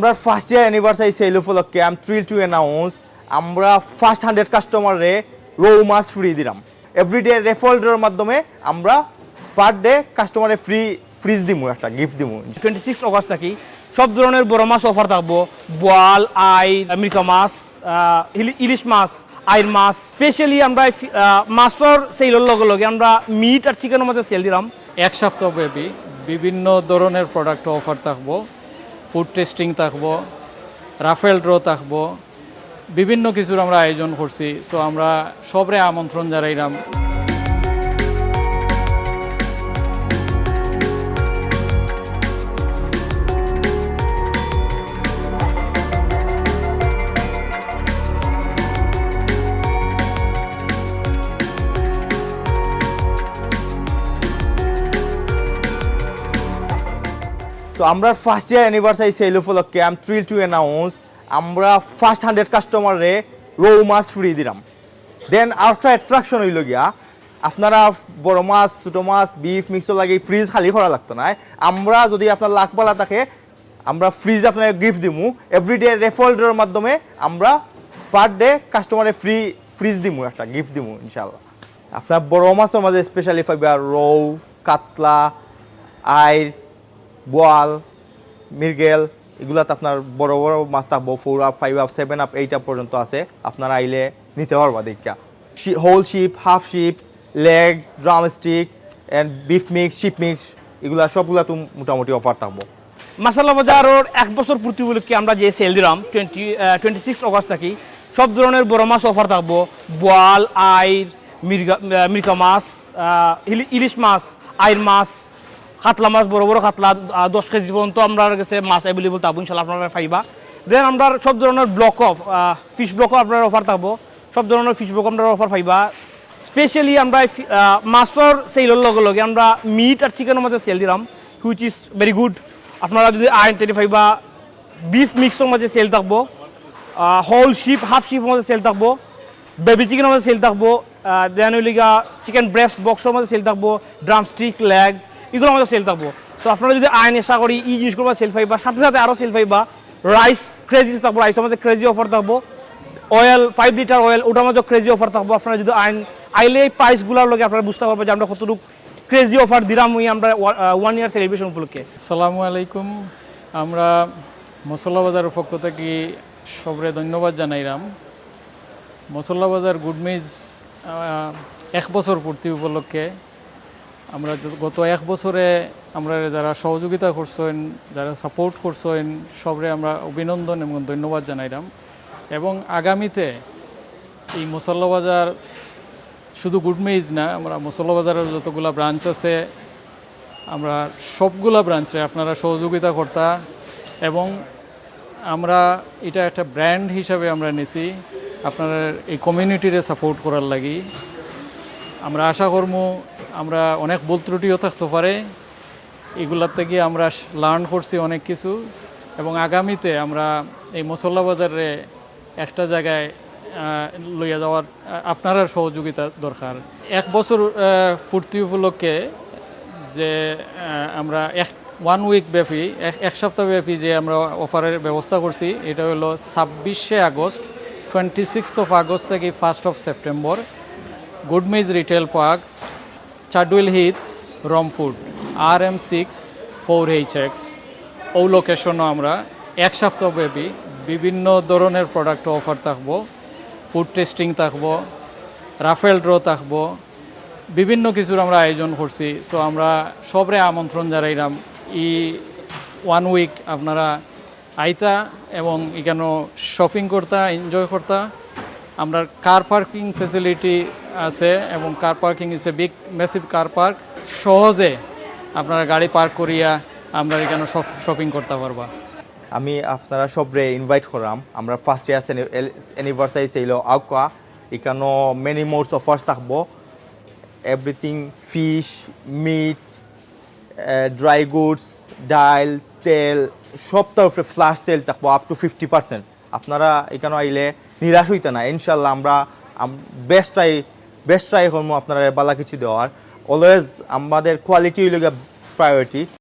আমরা first year anniversary sale উপলক্ষে I'm thrill to announce আমরা ফার্স্ট হান্ড্রেড কাস্টমারে রৌ মাছ ফ্রি দিলাম। এভরিডে রেফল্ডের মাধ্যমে আমরা পার ডে কাস্টমারে ফ্রি ফ্রিজ দিমু একটা গিফট দিমু। টোয়েন্টি সিক্স অগস্ট থাকি সব ধরনের বড় মাছ অফার থাকব। বোয়াল আই আমেরিকা মাছ ইলি- ইলিশ মাছ আইর মাছ স্পেশালি আমরা মাছর সেলের লগে লগে আমরা মিট আর চিকেনের মধ্যে সেল দিলাম। এক সপ্তাহব্যাপী বিভিন্ন ধরনের প্রোডাক্ট অফার থাকব। ফুড টেস্টিং থাকব রাফেল ড্র থাকব, বিভিন্ন কিছুর আমরা আয়োজন করছি। সো আমরা সবরে আমন্ত্রণ জানাইলাম। তো আমরা ফার্স্ট ইয়ার অ্যানিভার্সারি সেল উপলক্ষে আম থ্রিল টু অ্যানাউন্স আমরা ফার্স্ট হান্ড্রেড কাস্টমারে রৌ মাছ ফ্রি দিলাম। দেন আফটার অ্যাট্রাকশন হইল গিয়া, আপনারা বড় মাছ, ছোটো মাছ বিফ মিক্সর লাগে ফ্রিজ খালি করা লাগতো না। আমরা যদি আপনার লাখ পালা থাকে, আমরা ফ্রিজ আপনার গিফট দিমু। এভরিডে রেফল্ডের মাধ্যমে আমরা পার ডে কাস্টমারে ফ্রি ফ্রিজ দিমু, একটা গিফট দিমু ইনশাল্লাহ আপনার বড় মাছের মাঝে স্পেশালি পাইবা, রৌ, কাতলা আইর বোয়াল মির্গেল এগুলাতে আপনার বড় বড় মাছ থাকব four up five up seven up এইটা পর্যন্ত আছে। আপনারা আইলে নিতে পারবা দেখা whole sheep half sheep leg drumstick and beef mix sheep mix এগুলা সবগুলা তো মোটামুটি অফার থাকব। মাসাল্লা বাজারের এক বছর পূর্তি উপলক্ষে আমরা যে সেল দিলাম টোয়েন্টি টোয়েন্টি সিক্স অগস্ট থাকি, সব ধরনের বড় মাছ অফার থাকব। বোয়াল, আইর মির্গা মির্কা মাছ ইলি- ইলিশ মাছ, আইর মাছ কাতলা মাছ, বড় বড় কাতলা দশ কেজি পর্যন্ত আমরা কাছে মাছ অ্যাভেলেবল থাকব ইনশাল্লাহ আপনারা পাইবা। দেন আমরা সব ধরনের ব্লক অফ ফিশ ব্লকও আপনার অফার থাকব। সব ধরনের ফিশ ব্লক আপনারা অফার পাইবা। স্পেশালি আমরা মাছর সেলের লগে লগে আমরা মিট আর চিকেনের মধ্যে সেল দিলাম হুইচ ইজ ভেরি গুড আপনারা যদি আইন তেরি পাইবা বিফ মিক্সের মধ্যে সেল থাকব হোল শিপ হাফ শিপের মধ্যে সেল থাকব বেবি চিকেনের মধ্যে সেল থাকব দেন ওইলিগা চিকেন ব্রেস্ট বক্সের মধ্যে সেল থাকব ড্রাম স্টিক লেগ এগুলোর মধ্যে সেল থাকব। সো আপনারা যদি আইন এসা করি, ই জিনিসগুলো সেল পাইবা, সাথে সাথে আরও সেল পাইবা। রাইস ক্রেজি থাকব রাইসের মধ্যে ক্রেজি অফার থাকব। অয়েল ফাইভ লিটার অয়েল ওটার মধ্যে ক্রেজি অফার থাকব। আপনারা যদি আইন আইলে এই প্রাইসগুলোর লগে আপনারা বুঝতে পারবেন যে আমরা কতটুকু ক্রেজি অফার দিলাম ওই আমরা ওয়ান ইয়ার সেলিব্রেশন উপলক্ষে। আসসালামু আলাইকুম। আমরা মশলা বাজারের পক্ষ থেকে সবরে ধন্যবাদ জানাইলাম। মশলা বাজার গুডমিজ এক বছর পূর্তি উপলক্ষে আমরা গত এক বছরে আমরা যারা সহযোগিতা করছেন, যারা সাপোর্ট করছেন, সবরে আমরা অভিনন্দন এবং ধন্যবাদ জানাইলাম। এবং আগামীতে এই মশলা বাজার শুধু গুডমিজ না, আমরা মশলা বাজারের যতগুলা ব্রাঞ্চ আছে, আমরা সবগুলা ব্রাঞ্চে আপনারা সহযোগিতা কর্তা এবং আমরা এটা একটা ব্র্যান্ড হিসাবে আমরা নিছি। আপনারা এই কমিউনিটিরে সাপোর্ট করার লাগি। আমরা আশা করব আমরা অনেক ভুল ত্রুটিও থাকতে পারে। এগুলার থেকে আমরা লার্ন করছি অনেক কিছু। এবং আগামীতে আমরা এই মশলা বাজারে একটা জায়গায় লইয়া যাওয়ার, আপনার সহযোগিতা দরকার। এক বছর পূর্তি উপলক্ষে যে আমরা এক ওয়ান উইক ব্যাপী, এক এক সপ্তাহ ব্যাপী যে আমরা অফারের ব্যবস্থা করছি, এটা হলো ছাব্বিশে August twenty six of August থেকে first of September Goodmayes retail park Chadwell Heath Romford R M six four H X ও লোকেশনও আমরা এক সপ্তাহব্যাপী বিভিন্ন ধরনের প্রোডাক্ট অফার থাকব ফুড টেস্টিং থাকব রাফেল ড্র থাকব, বিভিন্ন কিছুর আমরা আয়োজন করছি। সো আমরা সবরে আমন্ত্রণ জানাইলাম। ই ওয়ান উইক আপনারা আইতা এবং এখানে শপিং করতা এনজয় করতা। আমরা কার পার্কিং ফেসিলিটি আছে এবং car parking is a big massive car park সহজে আপনারা গাড়ি পার্ক করিয়া আমরা এখানে শপিং করতে পারবা। আমি আপনারা সবরে ইনভাইট করাম। আমরা ফার্স্ট ইয়ার অ্যানিভার্সারি ছিল আউকা এখানেও মেনি মোডস অফার্স থাকব। Everything fish meat dry goods ডাল তেল সব তরফে ফ্লাশ সেল থাকব আপ টু ফিফটি পার্সেন্ট আপনারা এখানে আইলে নিরাশ হইতে না। ইনশাল্লাহ আমরা বেস্ট ট্রাই বেস্ট ট্রাই করব আপনারা বালা কিছু দেওয়ার। অলওয়েজ আমাদের কোয়ালিটি হইলে প্রায়োরিটি